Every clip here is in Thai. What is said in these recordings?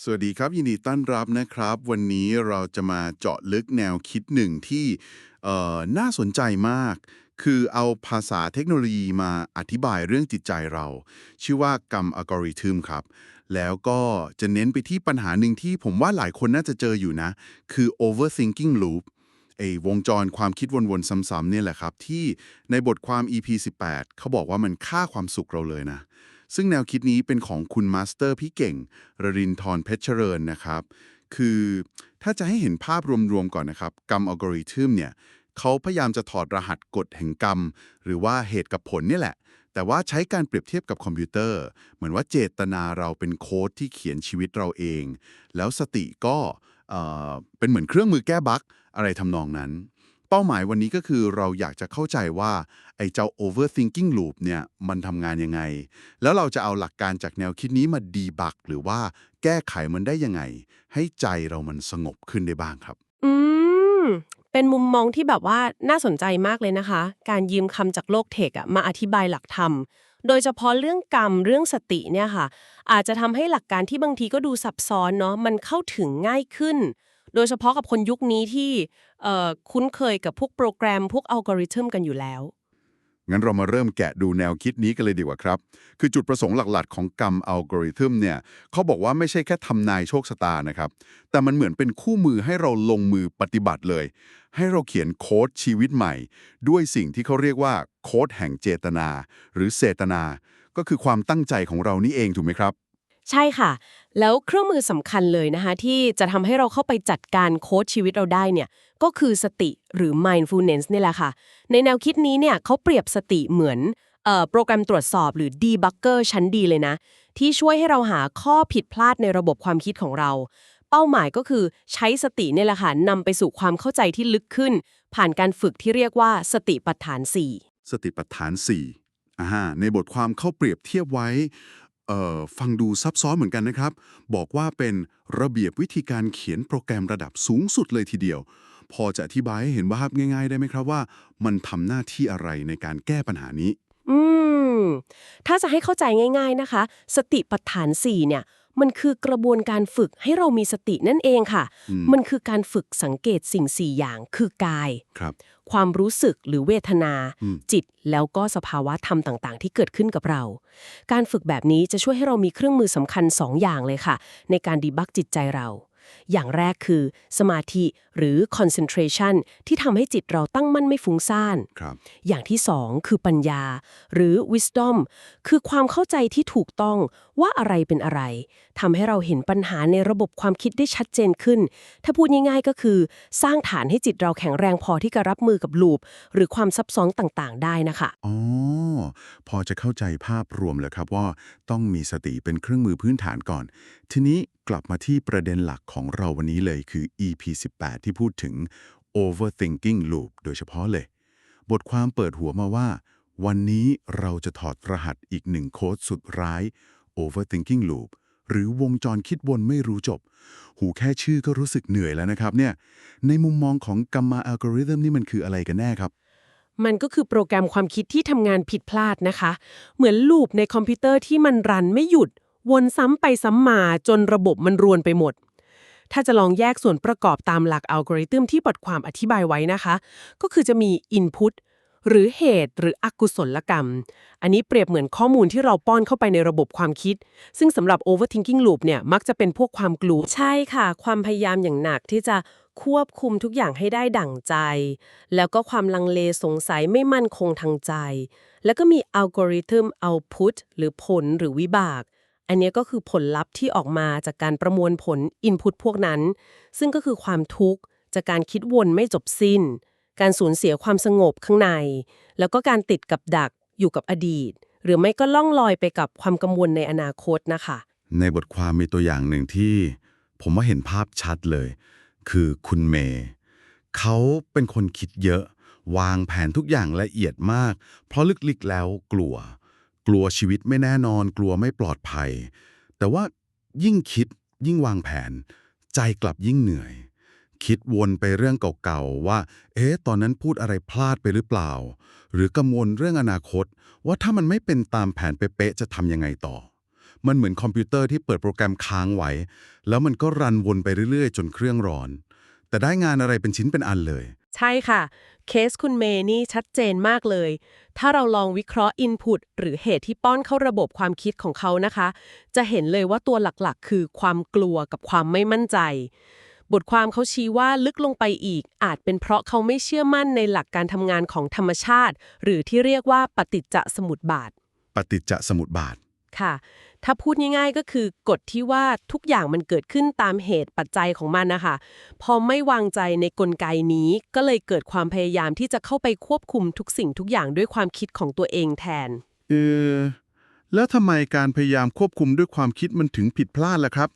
สวัสดีครับ ยินดีต้อนรับนะครับ วันนี้เราจะมาเจาะลึกแนวคิดหนึ่งที่เอ่อน่าสนใจมาก คือเอาภาษาเทคโนโลยีมาอธิบายเรื่องจิตใจเรา ชื่อว่ากรรมอัลกอริทึมครับ แล้วก็จะเน้นไปที่ปัญหาหนึ่งที่ผมว่าหลายคนน่าจะเจออยู่นะ คือ overthinking loop ไอ้วงจรความคิดวนๆ ซ้ำๆเนี่ยแหละครับ ที่ในบทความ EP 18เขาบอกว่ามันฆ่าความสุขเราเลยนะ ซึ่งแนวคิดนี้เป็นของคุณมาสเตอร์พี่เก่งรรินทร์เพชรเริญนะครับ คือถ้าจะให้เห็นภาพรวมๆก่อนนะครับ กรรมอัลกอริทึมเนี่ยเขาพยายามจะถอดรหัสกฎแห่งกรรม หรือว่าเหตุกับผลนี่แหละ แต่ว่าใช้การเปรียบเทียบกับคอมพิวเตอร์ เหมือนว่าเจตนาเราเป็นโค้ดที่เขียนชีวิตเราเอง แล้วสติก็เอ่อเป็นเหมือนเครื่องมือแก้บั๊กอะไรทำนองนั้น เป้าหมายวันนี้ก็คือเราอยากจะเข้าใจว่าไอ้เจ้า overthinking loop เนี่ยมันทำงานยังไง แล้วเราจะเอาหลักการจากแนวคิดนี้มาดีบักหรือว่าแก้ไขมันได้ยังไง ให้ใจเรามันสงบขึ้นได้บ้างครับ อืม เป็นมุมมองที่แบบว่าน่าสนใจมากเลยนะคะ การยืมคำจากโลกเทคอะมาอธิบายหลักธรรม โดยเฉพาะเรื่องกรรมเรื่องสติเนี่ยค่ะ อาจจะทำให้หลักการที่บางทีก็ดูซับซ้อนเนาะมันเข้าถึงง่ายขึ้น โดยเฉพาะกับคนยุคนี้ที่คุ้นเคยกับพวกโปรแกรมพวกอัลกอริทึมกันอยู่แล้ว งั้นเรามาเริ่มแกะดูแนวคิดนี้กันเลยดีกว่าครับ คือจุดประสงค์หลักๆ ของกรรมอัลกอริทึมเนี่ยเขาบอกว่าไม่ใช่แค่ทำนายโชคชะตานะครับ แต่มันเหมือนเป็นคู่มือให้เราลงมือปฏิบัติเลย ให้เราเขียนโค้ดชีวิตใหม่ ด้วยสิ่งที่เขาเรียกว่าโค้ดแห่งเจตนา หรือเจตนา ก็คือความตั้งใจของเรานี่เองถูกไหมครับ ใช่ค่ะ แล้วเครื่องมือสำคัญเลยนะคะ ที่จะทำให้เราเข้าไปจัดการโค้ดชีวิตเราได้เนี่ย ก็คือสติหรือ mindfulness นี่แหละค่ะ ในแนวคิดนี้เนี่ยเขาเปรียบสติเหมือนออโปรแกรมตรวจสอบหรือ debugger ชั้นดีเลยนะ ที่ช่วยให้เราหาข้อผิดพลาดในระบบความคิดของเรา เป้าหมายก็คือใช้สติเนี่ยแหละค่ะนำไปสู่ความเข้าใจที่ลึกขึ้น ผ่านการฝึกที่เรียกว่าสติปัฏฐาน 4 สติปัฏฐาน4อ่าในบทความเขาเปรียบเทียบไว้ เอ่อฟังดูซับซ้อนเหมือนกันนะครับ บอกว่าเป็นระเบียบวิธีการเขียนโปรแกรมระดับสูงสุดเลยทีเดียว พอจะอธิบายให้เห็นภาพง่าย ๆ ได้ไหมครับว่า มันทำหน้าที่อะไรในการแก้ปัญหานี้ อืม ถ้าจะให้เข้าใจง่าย ๆนะคะ สติปัฏฐาน 4 เนี่ย มันคือกระบวนการฝึกให้เรามีสตินั่นเองค่ะอืมมันคือการฝึกสังเกตสิ่ง4อย่างคือกายครับ ความรู้สึกหรือเวทนาอืมจิตแล้วก็สภาวะธรรมต่าง ๆ ที่เกิดขึ้นกับเรา การฝึกแบบนี้จะช่วยให้เรามีเครื่องมือสำคัญ2อย่างเลยค่ะ ในการดีบักจิตใจเรา อย่างแรกคือ สมาธิหรือ concentration ที่ทำให้จิตเราตั้งมั่นไม่ฟุ้งซ่านครับอย่างที่สองคือปัญญา หรือ wisdom คือความเข้าใจที่ถูกต้องว่าอะไรเป็นอะไรทำให้เราเห็นปัญหาในระบบความคิดได้ชัดเจนขึ้น ถ้าพูดง่ายๆก็คือ สร้างฐานให้จิตเราแข็งแรงพอที่จะรับมือกับลูป หรือความซับซ้อนต่างๆ ได้นะคะอ๋อพอจะเข้าใจภาพรวมเลยครับว่าต้องมีสติเป็นเครื่องมือพื้นฐานก่อน ทีนี้กลับมาที่ประเด็นหลักของเราวันนี้เลยคือ EP 18 ที่พูดถึง overthinking loop โดยเฉพาะเลย บทความเปิดหัวมาว่า วันนี้เราจะถอดรหัสอีกหนึ่งโค้ดสุดร้าย overthinking loop หรือวงจรคิดวนไม่รู้จบ หูแค่ชื่อก็รู้สึกเหนื่อยแล้วนะครับเนี่ย ในมุมมองของกัมมาอัลกอริทึมนี่มันคืออะไรกันแน่ครับ มันก็คือโปรแกรมความคิดที่ทำงานผิดพลาดนะคะ เหมือนลูปในคอมพิวเตอร์ที่มันรันไม่หยุด วนซ้ำไปซ้ำมาจนระบบมันรวนไปหมด ถ้าจะลองแยกส่วนประกอบตามหลักอัลกอริทึมที่บทความอธิบายไว้นะคะ ก็คือจะมี Input หรือเหตุหรืออกุศลกรรม อันนี้เปรียบเหมือนข้อมูลที่เราป้อนเข้าไปในระบบความคิด ซึ่งสำหรับ overthinking loop เนี่ยมักจะเป็นพวกความกลัว ใช่ค่ะ ความพยายามอย่างหนักที่จะควบคุมทุกอย่างให้ได้ดั่งใจ แล้วก็ความลังเลสงสัยไม่มั่นคงทางใจ แล้วก็มีอัลกอริทึม output หรือผลหรือวิบาก อันนี้ก็คือผลลัพธ์ที่ออกมาจากการประมวลผล input พวกนั้น ซึ่งก็คือความทุกข์จากการคิดวนไม่จบสิ้น การสูญเสียความสงบข้างใน แล้วก็การติดกับดักอยู่กับอดีต หรือไม่ก็ล่องลอยไปกับความกังวลในอนาคตนะคะ ในบทความมีตัวอย่างหนึ่งที่ ผมว่าเห็นภาพชัดเลย คือคุณเมย์เขาเป็นคนคิดเยอะ วางแผนทุกอย่างละเอียดมาก เพราะลึกๆแล้วกลัว กลัวชีวิตไม่แน่นอน กลัวไม่ปลอดภัย แต่ว่ายิ่งคิดยิ่งวางแผน ใจกลับยิ่งเหนื่อย คิดวนไปเรื่องเก่าๆว่า เอ๊ะตอนนั้นพูดอะไรพลาดไปหรือเปล่า หรือกังวลเรื่องอนาคต ว่าถ้ามันไม่เป็นตามแผนเป๊ะๆจะทำยังไงต่อ มันเหมือนคอมพิวเตอร์ที่เปิดโปรแกรมค้างไว้ แล้วมันก็รันวนไปเรื่อยๆ จนเครื่องร้อน แต่ได้งานอะไรเป็นชิ้นเป็นอันเลย ใช่ค่ะ เคสคุณเมย์นี่ชัดเจนมากเลย ถ้าเราลองวิเคราะห์ Input หรือเหตุที่ป้อนเข้าระบบความคิดของเขานะคะ จะเห็นเลยว่าตัวหลักๆ คือความกลัวกับความไม่มั่นใจ บทความเขาชี้ว่าลึกลงไปอีก อาจเป็นเพราะเขาไม่เชื่อมั่นในหลักการทำงานของธรรมชาติ หรือที่เรียกว่าปฏิจจสมุปบาท ปฏิจจสมุปบาท ค่ะ ถ้าพูดง่ายๆก็คือกฎที่ว่าทุกอย่างมันเกิดขึ้นตามเหตุปัจจัยของมันนะคะ พอไม่วางใจในกลไกนี้ก็เลยเกิดความพยายามที่จะเข้าไปควบคุมทุกสิ่งทุกอย่างด้วยความคิดของตัวเองแทน เออ แล้วทำไมการพยายามควบคุมด้วยความคิดมันถึงผิดพลาดล่ะครับ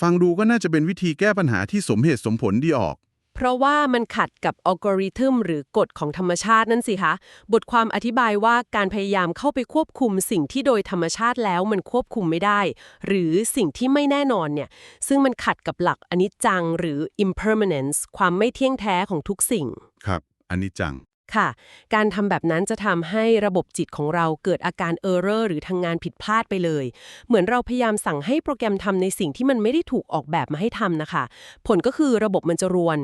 ฟังดูก็น่าจะเป็นวิธีแก้ปัญหาที่สมเหตุสมผลดีออก เพราะว่ามันขัดกับอัลกอริทึมหรือกฎของธรรมชาตินั่นสิคะ บทความอธิบายว่าการพยายามเข้าไปควบคุมสิ่งที่โดยธรรมชาติแล้วมันควบคุมไม่ได้ หรือสิ่งที่ไม่แน่นอนเนี่ย ซึ่งมันขัดกับหลักอนิจจังหรือ impermanence ความไม่เที่ยงแท้ของทุกสิ่ง ครับ อันนี้จัง ค่ะ การทำแบบนั้นจะทำให้ระบบจิตของเราเกิดอาการเออร์เรอร์หรือทางานผิดพลาดไปเลย เหมือนเราพยายามสั่งให้โปรแกรมทำในสิ่งที่มันไม่ได้ถูกออกแบบมาให้ทำนะคะ ผลก็คือระบบมันจะรวน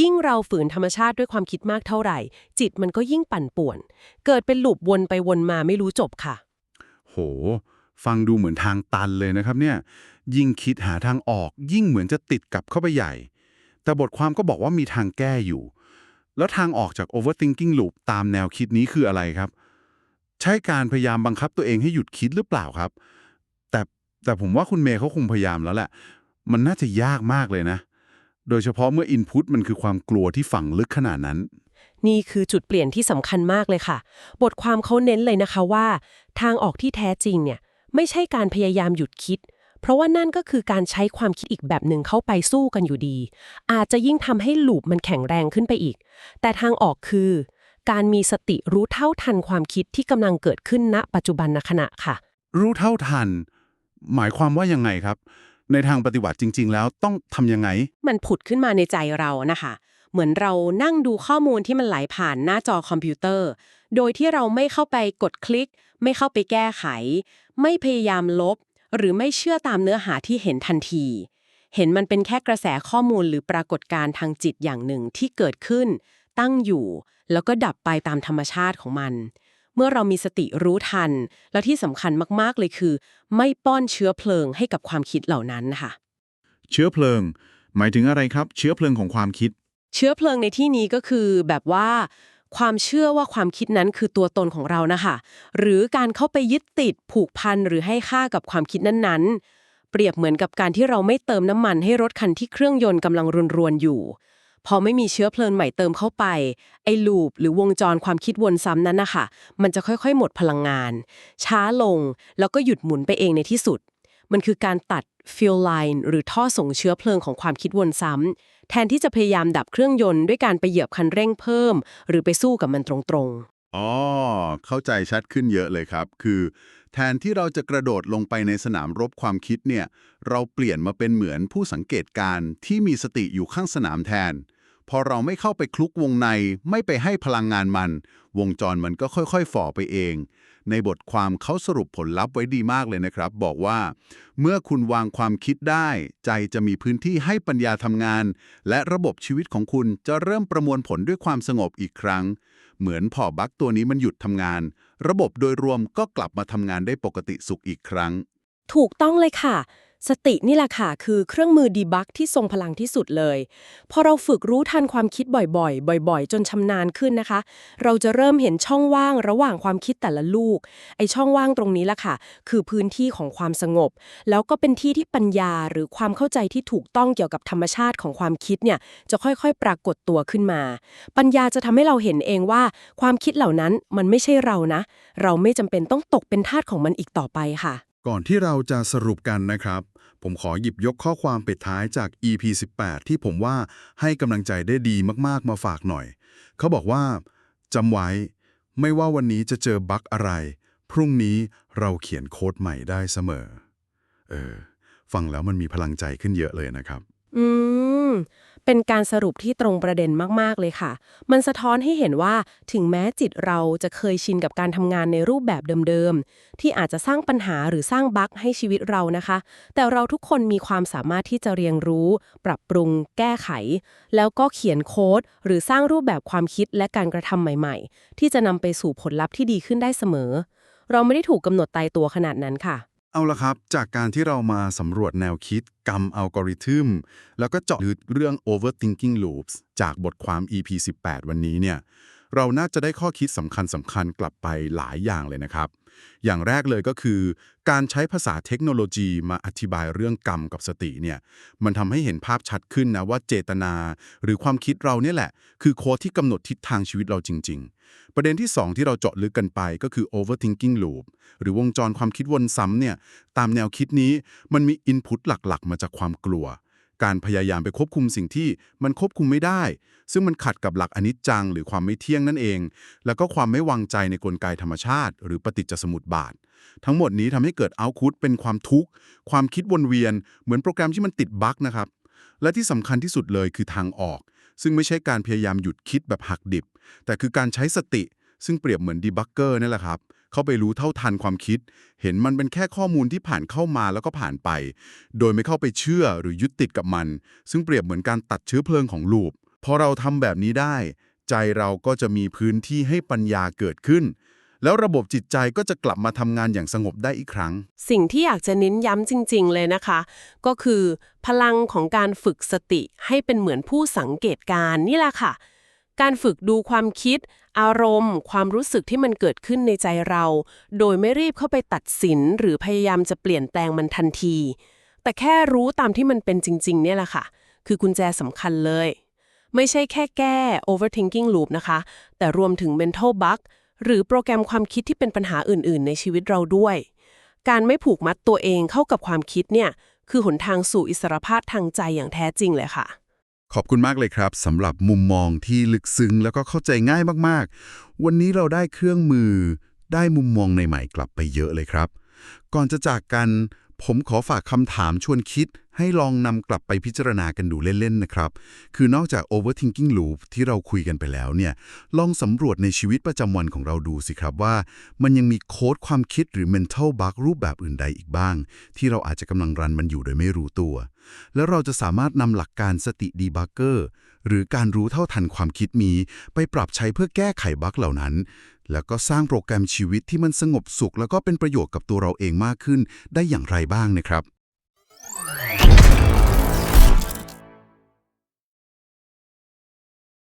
ยิ่งเราฝืนธรรมชาติด้วยความคิดมากเท่าไหร่ จิตมันก็ยิ่งปั่นป่วน เกิดเป็นลูปวนไปวนมาไม่รู้จบค่ะ โห ฟังดูเหมือนทางตันเลยนะครับเนี่ย ยิ่งคิดหาทางออก ยิ่งเหมือนจะติดกลับเข้าไปใหญ่ แต่บทความก็บอกว่ามีทางแก้อยู่ แล้วทางออกจาก overthinking loop ตามแนวคิดนี้คืออะไรครับ ใช่การพยายามบังคับตัวเองให้หยุดคิดหรือเปล่าครับ แต่แต่ผมว่าคุณเมย์เขาคงพยายามแล้วแหละ มันน่าจะยากมากเลยนะ โดยเฉพาะเมื่อ input มันคือความกลัวที่ฝังลึกขนาดนั้น นี่คือจุดเปลี่ยนที่สำคัญมากเลยค่ะ บทความเขาเน้นเลยนะคะว่า ทางออกที่แท้จริงเนี่ยไม่ใช่การพยายามหยุดคิด เพราะว่านั่นก็คือการใช้ความคิดอีกแบบหนึ่งเข้าไปสู้กันอยู่ดี อาจจะยิ่งทำให้ลูปมันแข็งแรงขึ้นไปอีก แต่ทางออกคือ การมีสติรู้เท่าทันความคิดที่กำลังเกิดขึ้นณ ปัจจุบันขณะค่ะ รู้เท่าทัน หมายความว่ายังไงครับ ในทางปฏิบัติจริง ๆ แล้วต้องทำยังไง มันผุดขึ้นมาในใจเรานะคะ เหมือนเรานั่งดูข้อมูลที่มันไหลผ่านหน้าจอคอมพิวเตอร์ โดยที่เราไม่เข้าไปกดคลิก ไม่เข้าไปแก้ไข ไม่พยายามลบ หรือไม่เชื่อตามเนื้อหาที่เห็นทันที เห็นมันเป็นแค่กระแสข้อมูลหรือปรากฏการณ์ทางจิตอย่างหนึ่งที่เกิดขึ้น ตั้งอยู่ แล้วก็ดับไปตามธรรมชาติของมัน เมื่อเรามีสติรู้ทัน แล้วที่สำคัญมากๆเลยคือ ไม่ป้อนเชื้อเพลิงให้กับความคิดเหล่านั้นค่ะ เชื้อเพลิง หมายถึงอะไรครับ เชื้อเพลิงของความคิด เชื้อเพลิงในที่นี้ก็คือแบบว่า ความเชื่อว่าความคิดนั้นคือตัวตนของเรานะคะหรือการเข้าไปยึดติดผูกพันหรือให้ค่ากับความคิดนั้นๆ เปรียบเหมือนกับการที่เราไม่เติมน้ำมันให้รถคันที่เครื่องยนต์กำลังรวนอยู่ พอไม่มีเชื้อเพลิงใหม่เติมเข้าไป ไอ้ลูปหรือวงจรความคิดวนซ้ำนั้นนะคะมันจะค่อยๆ หมดพลังงาน ช้าลงแล้วก็หยุดหมุนไปเองในที่สุด มันคือการตัดฟิลไลน์หรือท่อส่งเชื้อเพลิงของความคิดวนซ้ำ แทนที่จะพยายามดับเครื่องยนต์ด้วยการไปเหยียบคันเร่งเพิ่ม หรือไปสู้กับมันตรงๆ อ๋อ เข้าใจชัดขึ้นเยอะเลยครับ คือ แทนที่เราจะกระโดดลงไปในสนามรบความคิดเนี่ย เราเปลี่ยนมาเป็นเหมือนผู้สังเกตการณ์ที่มีสติอยู่ข้างสนามแทน พอเราไม่เข้าไปคลุกวงใน ไม่ไปให้พลังงานมัน วงจรมันก็ค่อยๆฝ่อไปเอง ในบทความเขาสรุปผลลัพธ์ไว้ดีมากเลยนะครับ บอกว่า เมื่อคุณวางความคิดได้ ใจจะมีพื้นที่ให้ปัญญาทำงาน และระบบชีวิตของคุณจะเริ่มประมวลผลด้วยความสงบอีกครั้ง เหมือนพอบั๊กตัวนี้มันหยุดทำงาน ระบบโดยรวมก็กลับมาทำงานได้ปกติสุขอีกครั้ง ถูกต้องเลยค่ะ สตินี่แหละค่ะคือเครื่องมือดีบักที่ทรงพลังที่สุดเลย พอเราฝึกรู้ทันความคิดบ่อยๆ บ่อย ๆ จนชำนาญขึ้นนะคะ เราจะเริ่มเห็นช่องว่างระหว่างความคิดแต่ละลูก ไอช่องว่างตรงนี้แหละค่ะ คือพื้นที่ของความสงบ แล้วก็เป็นที่ที่ปัญญาหรือความเข้าใจที่ถูกต้องเกี่ยวกับธรรมชาติของความคิดเนี่ยจะค่อยๆ ปรากฏตัวขึ้นมา ปัญญาจะทำให้เราเห็นเองว่า ความคิดเหล่านั้นมันไม่ใช่เรานะ เราไม่จำเป็นต้องตกเป็นทาสของมันอีกต่อไปค่ะ ก่อนที่เราจะสรุปกันนะครับ ผมขอหยิบยกข้อความปิดท้ายจาก EP 18 ที่ผมว่าให้กำลังใจได้ดีมากๆ มาฝากหน่อย เขาบอกว่าจำไว้ ไม่ว่าวันนี้จะเจอบั๊กอะไร พรุ่งนี้เราเขียนโค้ดใหม่ได้เสมอ เออ ฟังแล้วมันมีพลังใจขึ้นเยอะเลยนะครับ อืม เป็นการสรุปที่ตรงประเด็นมาก ๆ เลยค่ะ มันสะท้อนให้เห็นว่าถึงแม้จิตเราจะเคยชินกับการทำงานในรูปแบบเดิม ๆ ที่อาจจะสร้างปัญหาหรือสร้างบั๊กให้ชีวิตเรานะคะ แต่เราทุกคนมีความสามารถที่จะเรียนรู้ ปรับปรุง แก้ไข แล้วก็เขียนโค้ด หรือสร้างรูปแบบความคิดและการกระทำใหม่ ๆ ที่จะนำไปสู่ผลลัพธ์ที่ดีขึ้นได้เสมอ เราไม่ได้ถูกกำหนดตายตัวขนาดนั้นค่ะ เอาละครับ จากการที่เรามาสำรวจแนวคิดกรรมอัลกอริทึมแล้วก็เจาะลึกเรื่อง overthinking loops จากบทความ EP 18 วันนี้เนี่ย เราน่าจะได้ข้อคิดสำคัญสำคัญๆกลับไปหลายอย่างเลยนะครับ อย่างแรกเลยก็คือ การใช้ภาษาเทคโนโลยีมาอธิบายเรื่องกรรมกับสติเนี่ยมันทำให้เห็นภาพชัดขึ้นนะว่าเจตนา หรือความคิดเราเนี่ยแหละ คือโค้ดที่กำหนดทิศทางชีวิตเราจริง ๆ ประเด็นที่ 2 ที่เราเจาะลึกกันไปก็คือ overthinking loop หรือวงจรความคิดวนซ้ำเนี่ยตามแนวคิดนี้มันมีอินพุตหลักๆ มาจากความกลัว การพยายามไปควบคุมสิ่งที่มันควบคุมไม่ได้ ซึ่งมันขัดกับหลักอนิจจังหรือความไม่เที่ยงนั่นเอง แล้วก็ความไม่วางใจในกลไกธรรมชาติ หรือปฏิจจสมุปบาท ทั้งหมดนี้ทำให้เกิดเอาท์พุตเป็นความทุกข์ ความคิดวนเวียน เหมือนโปรแกรมที่มันติดบั๊กนะครับ และที่สำคัญที่สุดเลยคือทางออก ซึ่งไม่ใช่การพยายามหยุดคิดแบบหักดิบ แต่คือการใช้สติ ซึ่งเปรียบเหมือนดีบักเกอร์นั่นแหละครับ เข้าไปรู้เท่าทันความคิด เห็นมันเป็นแค่ข้อมูลที่ผ่านเข้ามาแล้วก็ผ่านไป โดยไม่เข้าไปเชื่อหรือยึดติดกับมัน ซึ่งเปรียบเหมือนการตัดเชื้อเพลิงของลูปพอเราทำแบบนี้ได้ ใจเราก็จะมีพื้นที่ให้ปัญญาเกิดขึ้น แล้วระบบจิตใจก็จะกลับมาทำงานอย่างสงบได้อีกครั้ง สิ่งที่อยากจะเน้นย้ำจริง ๆ เลยนะคะ ก็คือ พลังของการฝึกสติให้เป็นเหมือนผู้สังเกตการณ์นี่แหละค่ะ การฝึกดูความคิด อารมณ์ ความรู้สึกที่มันเกิดขึ้นในใจเรา โดยไม่รีบเข้าไปตัดสินหรือพยายามจะเปลี่ยนแปลงมันทันที แต่แค่รู้ตามที่มันเป็นจริง ๆ เนี่ยแหละค่ะ คือกุญแจสำคัญเลย ไม่ใช่แค่แก้ overthinking loop นะคะ แต่รวมถึง mental bug หรือโปรแกรมความคิดที่เป็นปัญหาอื่น ๆ ในชีวิตเราด้วย การไม่ผูกมัดตัวเองเข้ากับความคิดเนี่ย คือหนทางสู่อิสรภาพทางใจอย่างแท้จริงเลยค่ะ ขอบคุณมากเลยครับสำหรับมุมมองที่ลึกซึ้งแล้วก็เข้าใจง่ายมากๆ วันนี้เราได้เครื่องมือได้มุมมองในใหม่ๆกลับไปเยอะเลยครับ ก่อนจะจากกัน ผมขอฝากคำถามชวนคิด ให้ลองนำกลับไปพิจารณากันดูเล่น ๆ นะครับ คือนอกจาก overthinking loop ที่เราคุยกันไปแล้วเนี่ย ลองสำรวจในชีวิตประจำวันของเราดูสิครับว่า มันยังมีโค้ดความคิดหรือ mental bug รูปแบบอื่นใดอีกบ้าง ที่เราอาจจะกำลังรันมันอยู่โดยไม่รู้ตัว แล้วเราจะสามารถนำหลักการสติดีบักเกอร์หรือการรู้เท่าทันความคิดมี ไปปรับใช้เพื่อแก้ไขบั๊กเหล่านั้น แล้วก็สร้างโปรแกรมชีวิตที่มันสงบสุข แล้วก็เป็นประโยชน์กับตัวเราเองมากขึ้น ได้อย่างไรบ้างนะครับ